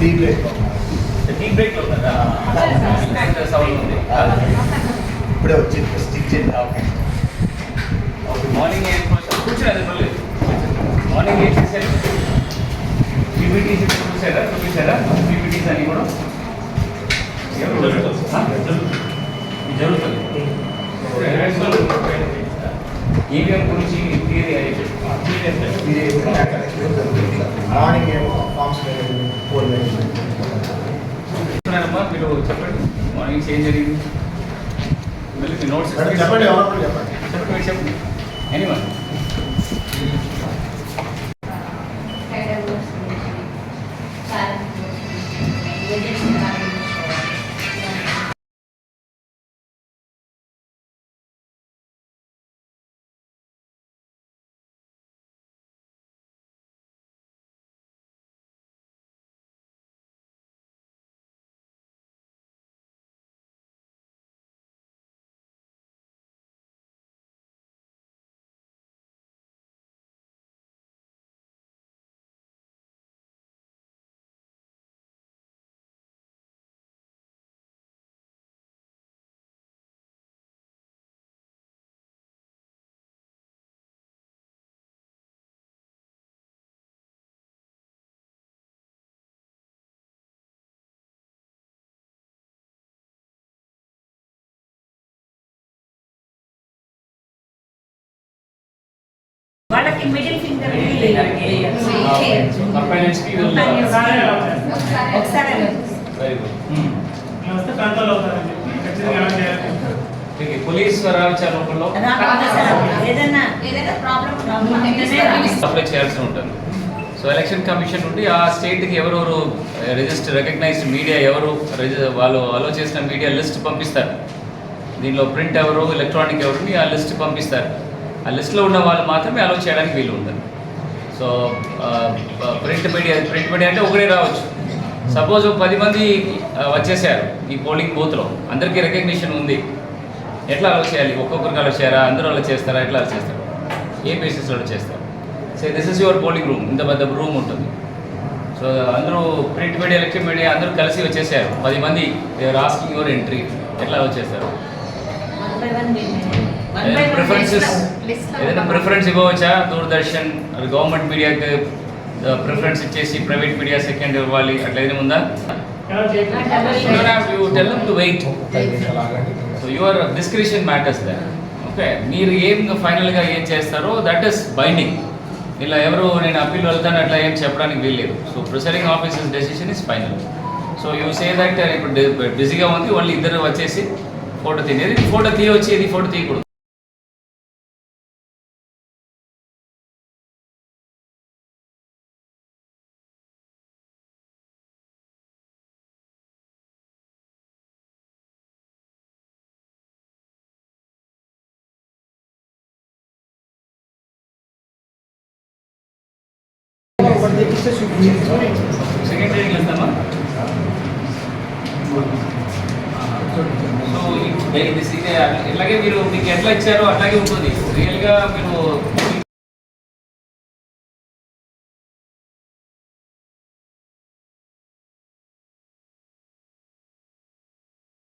Break tea break ఇప్పుడే వచ్చి stick చేయండి ఓకే మార్నింగ్ ఏం కూర్చోలేదు పర్లేదు మార్నింగ్ ఏం చేశారు పీపీటీస్ చూసారా చూపించారా పీపీటీస్ అని కూడా ఆ? జరుగుతుంది ఈవీఎం గురించి థియరీ మార్నింగ్ ఏమో మీరు చెప్పండి. మార్నింగ్ ఏం జరిగింది? చెప్పండి ఎవరు చెప్పండి. చెప్పండి ఎనీవన్ సార్ ఏదైనా ఏదైనా ప్రాబ్లం Problem ఉంటేనే అప్లై చేయాల్సి ఉంటుంది. సో ఎలక్షన్ కమిషన్ నుండి ఆ స్టేట్కి ఎవరెవరు రిజిస్టర్ రికగ్నైజ్డ్ మీడియా ఎవరు వాళ్ళు అలో చేసిన మీడియా లిస్ట్ పంపిస్తారు. దీనిలో ప్రింట్ ఎవరు ఎలక్ట్రానిక్ ఎవరిని ఆ లిస్ట్ పంపిస్తారు. ఆ లిస్ట్లో ఉన్న వాళ్ళు మాత్రమే అలో చేయడానికి వీలు ఉంటుంది so print media print media అంటే ఒకటే రావచ్చు. సపోజ్ పది మంది వచ్చేసారు ఈ పోలింగ్ బూత్లో అందరికీ రికగ్నిషన్ ఉంది. ఎట్లా అలో చేయాలి? ఒక్కొక్కరికి అలో చేయారా అందరూ అలో చేస్తారా? ఎట్లా అలో చేస్తారు? ఏ బేసిస్లో అలా చేస్తారు. So this is your polling room ఇంత పెద్ద రూమ్ ఉంటుంది. సో అందరూ ప్రింట్ మీడియా ఎలక్ట్రిక్ మీడియా అందరూ కలిసి వచ్చేసారు. పది మంది ఆస్కింగ్ యువర్ ఎంట్రీ ఎట్లా వచ్చేస్తారు ప్రిఫరెన్సెస్ ఏదైనా ప్రిఫరెన్స్ ఇవ్వవచ్చా? దూరదర్శన్ గవర్నమెంట్ మీడియాకి ప్రిఫరెన్స్ ఇచ్చేసి ప్రైవేట్ మీడియా సెకండ్ ఇవ్వాలి. అట్లా ఏదైనా ఉందా? You tell to wait so your description matters the okay మీరు ఏం ఫైనల్గా ఏం చేస్తారో దట్ ఇస్ బైండింగ్ ఇలా ఎవరు నేను అప్పీల్ వెళ్తాను అట్లా ఏం చెప్పడానికి వీల్లేదు. So presiding officers decision is final so you say that ఇప్పుడు బిజీగా ఉంది వాళ్ళు ఇద్దరు వచ్చేసి ఫోటో తీయలేదు ఫోటో తీయవచ్చి ఇది ఫోటో తీయకూడదు? సెకండ్ ట్రైనింగ్ వెళ్తామా సో దిస్ ఇదే ఇలాగే మీరు మీకు ఎట్లా ఇచ్చారో అట్లాగే ఉంటుంది. రియల్గా మీరు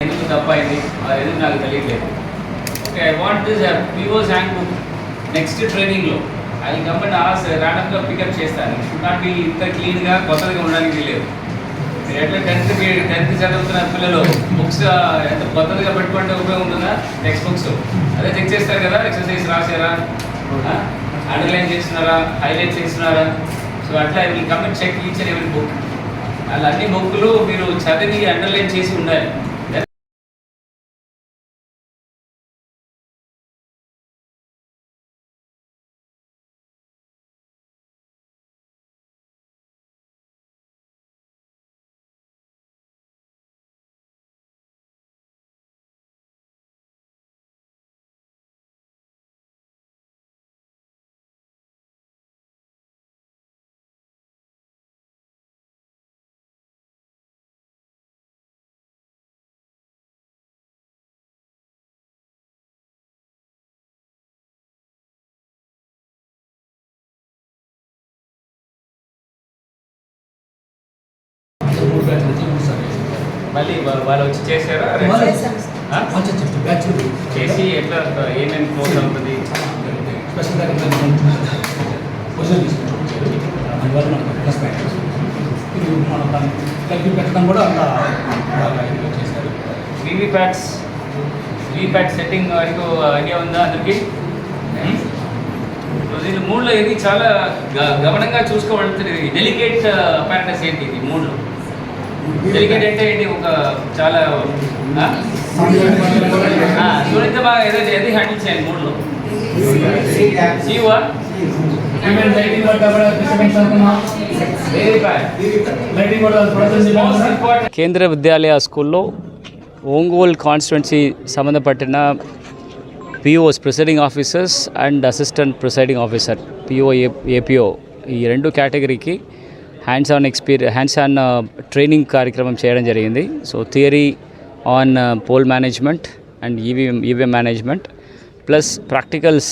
ఎందుకు తప్ప అయింది? అది నాకు తెలియట్లేదు. ఓకే ఐ వాంట్ దిస్ వివోస్ హ్యాండ్ బుక్ నెక్స్ట్ ట్రైనింగ్లో అది గవర్నమెంట్ ఆస్ ర్యాండమ్గా పికప్ చేస్తాను షుడ్ నాట్ బి ఇంత క్లీన్గా కొత్తగా ఉండడానికి లేదు మీరు ఎట్లా టెన్త్ టెన్త్ చదువుతున్న పిల్లలు బుక్స్ ఎంత కొత్తగా పెట్టుకుంటే ఉపయోగం ఉంటుందా టెక్స్ట్ బుక్స్ అదే చెక్ చేస్తారు కదా ఎక్సర్సైజ్ రాసారా అండర్లైన్ చేస్తున్నారా? హైలైట్ చేస్తున్నారా? సో అట్లా I will comment check each and ఎవరి బుక్ అలా అన్ని బుక్లు మీరు చదివి అండర్లైన్ చేసి ఉండాలి. మళ్ళీ వాళ్ళు వచ్చి చేశారా? చేసి ఎట్లా ఏమేమి కోర్స్ అవుతుంది? స్పెషల్ పొజిషన్ తీసుకుంటాం అందువల్ల మనకు ప్లస్ పాయింట్ ఇది మనం దాన్ని కలిపి పెట్టడం కూడా అంత బాగా ఇదిగా చేశారు. వీవీప్యాట్స్ వీవీప్యాట్ సెట్టింగ్ వరకు ఐడియా ఉందా అందరికి? దీని మూడులో ఇది చాలా గమనంగా చూసుకోవాలంటే డెలికేట్ అపారటస్ ఏంటి ఇది మూడులో డెలికేట్ అంటే ఏంటి? ఒక చాలా ఆ? బాగా ఏదో ఏది హ్యాండిల్ చేయండి మూడులో. జీవా? కేంద్ర విద్యాలయ స్కూల్లో Ongole constituency సంబంధపట్టిన POs presiding officers and assistant presiding officer PO APO ఈ రెండు కేటగిరీకి hands on experience hands on training కార్యక్రమం చేయడం జరిగింది. So theory on poll management and EVM EVM management plus practicals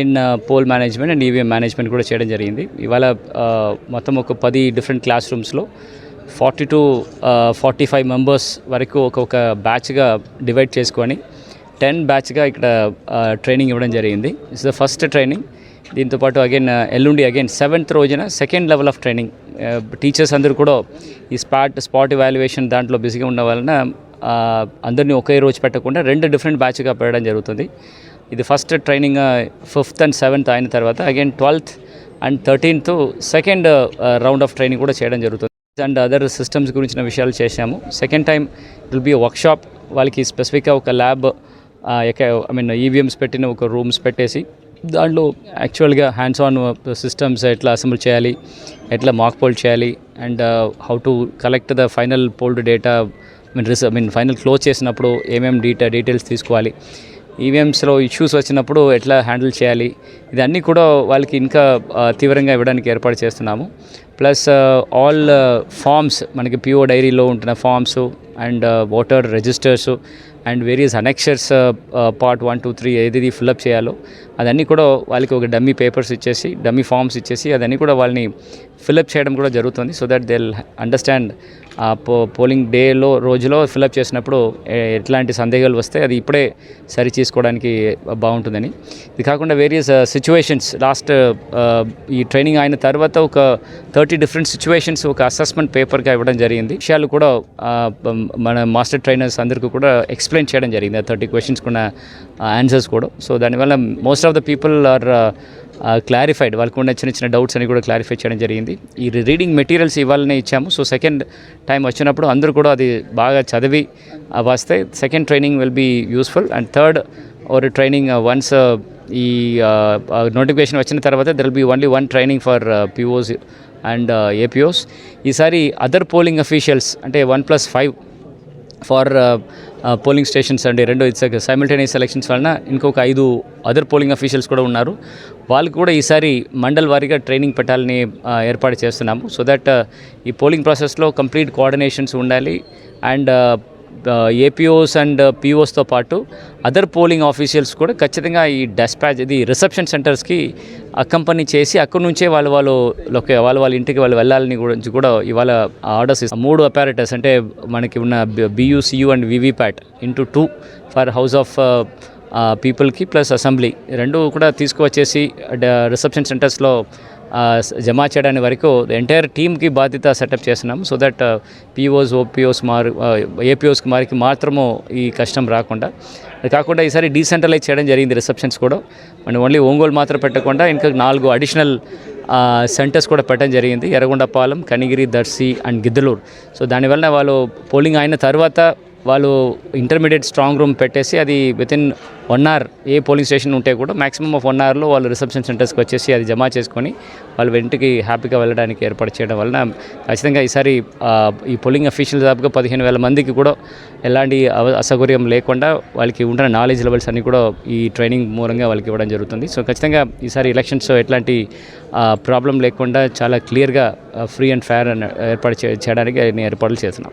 in poll management and EVM management కూడా చేయడం జరిగింది. ఇవాళ uh, మొత్తం ఒక పది different class రూమ్స్లో forty two forty five members వరకు ఒక్కొక్క బ్యాచ్గా డివైడ్ చేసుకొని టెన్ బ్యాచ్గా ఇక్కడ uh, ట్రైనింగ్ ఇవ్వడం జరిగింది. ఇట్స్ ద ఫస్ట్ ట్రైనింగ్ దీంతోపాటు అగైన్ uh, ఎల్లుండి అగైన్ సెవెంత్ రోజున second level of training teachers అందరూ కూడా ఈ స్పాట్ స్పాట్ ఇవాల్యుయేషన్ దాంట్లో బిజీగా ఉన్న వలన uh, అందరినీ ఒకే రోజు పెట్టకుండా రెండు డిఫరెంట్ బ్యాచ్గా పెట్టడం జరుగుతుంది. ఇది first training fifth and seventh అయిన తర్వాత again twelfth and thirteenth second round of training కూడా చేయడం జరుగుతుంది. అండ్ అదర్ సిస్టమ్స్ గురించిన విషయాలు చేశాము. Second time will be workshop వాళ్ళకి స్పెసిఫిక్గా ఒక ల్యాబ్ ఐ మీన్ ఈవీఎంస్ పెట్టిన ఒక రూమ్స్ పెట్టేసి దాంట్లో యాక్చువల్గా హ్యాండ్స్ ఆన్ సిస్టమ్స్ ఎట్లా అసెంబ్ల్ చేయాలి ఎట్లా మాక్ పోల్ చేయాలి and how to collect the final polled data mean రిస mean final close చేసినప్పుడు ఏమేమి డీటా డీటెయిల్స్ తీసుకోవాలి ఈవీఎంస్లో ఇష్యూస్ వచ్చినప్పుడు ఎట్లా హ్యాండిల్ చేయాలి ఇదన్నీ కూడా వాళ్ళకి ఇంకా uh, తీవ్రంగా ఇవ్వడానికి ఏర్పాటు చేస్తున్నాము. ప్లస్ ఆల్ ఫామ్స్ మనకి పిఓ డైరీలో ఉంటున్న forms and voter registers and various annexures part one two three ఏది ఫిల్అప్ చేయాలో. అదన్నీ కూడా వాళ్ళకి ఒక డమ్మీ పేపర్స్ ఇచ్చేసి డమ్మీ ఫామ్స్ ఇచ్చేసి అదన్నీ కూడా వాళ్ళని ఫిల్అప్ చేయడం కూడా జరుగుతుంది. సో దట్ దే అండర్స్టాండ్ ఆ పో పోలింగ్ డేలో రోజులో ఫిలప్ చేసినప్పుడు ఎట్లాంటి సందేహాలు వస్తే అది ఇప్పుడే సరి చేసుకోవడానికి బాగుంటుందని. ఇది కాకుండా వేరియస్ సిచ్యువేషన్స్ లాస్ట్ ఈ ట్రైనింగ్ అయిన తర్వాత ఒక థర్టీ డిఫరెంట్ సిచ్యువేషన్స్ ఒక అసెస్మెంట్ పేపర్గా ఇవ్వడం జరిగింది. విషయాలు కూడా మన మాస్టర్ ట్రైనర్స్ అందరికీ కూడా ఎక్స్ప్లెయిన్ చేయడం జరిగింది. ఆ థర్టీ క్వశ్చన్స్ uh, కూడా ఆన్సర్స్ కూడా. సో దానివల్ల most of the people are clarified వాళ్ళకు ఉన్న చిన్న చిన్న డౌట్స్ అని కూడా క్లారిఫై చేయడం జరిగింది. ఈ రీడింగ్ మెటీరియల్స్ ఇవ్వాలనే ఇచ్చాము. సో సెకండ్ టైం వచ్చినప్పుడు అందరూ కూడా అది బాగా చదివి వస్తే second training will be useful and third or training once ఈ uh, నోటిఫికేషన్ వచ్చిన తర్వాత there will be only one training for POs and APOs ఈసారి అదర్ పోలింగ్ అఫీషియల్స్ అంటే one plus five for polling stations అండి రెండు it's simultaneous elections వలన ఇంకొక ఐదు అదర్ పోలింగ్ అఫీషియల్స్ కూడా ఉన్నారు. వాళ్ళకు కూడా ఈసారి మండల్ వారీగా ట్రైనింగ్ పెట్టాలని ఏర్పాటు చేస్తున్నాము. సో దట్ ఈ పోలింగ్ ప్రాసెస్లో కంప్లీట్ కోఆర్డినేషన్స్ ఉండాలి. అండ్ ఏపీఓస్ అండ్ పిఓస్తో పాటు అదర్ పోలింగ్ ఆఫీషియల్స్ కూడా ఖచ్చితంగా ఈ డెస్పాచ్ ఇది రిసెప్షన్ సెంటర్స్కి అకంపనీ చేసి అక్కడి నుంచే వాళ్ళు వాళ్ళు లొకే వాళ్ళు వాళ్ళ ఇంటికి వాళ్ళు వెళ్ళాలని గురించి కూడా ఇవాళ ఆర్డర్స్ ఇస్తాం మూడు అపారటస్ అంటే మనకి ఉన్న BUCU and VVPAT into two for house of పీపుల్కి ప్లస్ అసెంబ్లీ రెండు కూడా తీసుకువచ్చేసి uh, రిసెప్షన్ సెంటర్స్లో జమా చేయడానికి వరకు ఎంటైర్ టీమ్కి బాధ్యత సెటప్ చేస్తున్నాం సో దట్ పిఓస్ ఓపీఓస్ మారు ఏపీఓస్కి మారికి మాత్రము ఈ కష్టం రాకుండా. అది కాకుండా ఈసారి డీసెంట్రలైజ్ చేయడం జరిగింది రిసెప్షన్స్ కూడా. మనం ఓన్లీ ఒంగోలు మాత్రం పెట్టకుండా ఇంకా నాలుగు అడిషనల్ సెంటర్స్ కూడా పెట్టడం జరిగింది. ఎర్రగొండపాలెం కనిగిరి దర్శి అండ్ గిద్దలూరు. సో దానివల్ల వాళ్ళు పోలింగ్ అయిన తర్వాత వాళ్ళు ఇంటర్మీడియట్ స్ట్రాంగ్ రూమ్ పెట్టేసి అది with in one hour a polling station ఉంటే కూడా మాక్సిమం ఆఫ్ వన్ అవర్లో వాళ్ళు రిసెప్షన్ సెంటర్స్కి వచ్చేసి అది జమా చేసుకొని వాళ్ళు వెంటికి హ్యాపీగా వెళ్ళడానికి ఏర్పాటు చేయడం వలన ఖచ్చితంగా ఈసారి ఈ పోలింగ్ అఫీషియల్ దాపుగా పదిహేను వేల మందికి కూడా ఎలాంటి అవ- అసౌకర్యం లేకుండా వాళ్ళకి ఉంటున్న నాలెడ్జ్ లెవెల్స్ అన్నీ కూడా ఈ ట్రైనింగ్ మూలంగా వాళ్ళకి ఇవ్వడం జరుగుతుంది. సో ఖచ్చితంగా ఈసారి ఎలక్షన్స్ ఎట్లాంటి ప్రాబ్లం లేకుండా చాలా క్లియర్గా ఫ్రీ అండ్ ఫేర్ ఏర్పాటు చే- చేయడానికి నేను ఏర్పాట్లు చేస్తున్నాం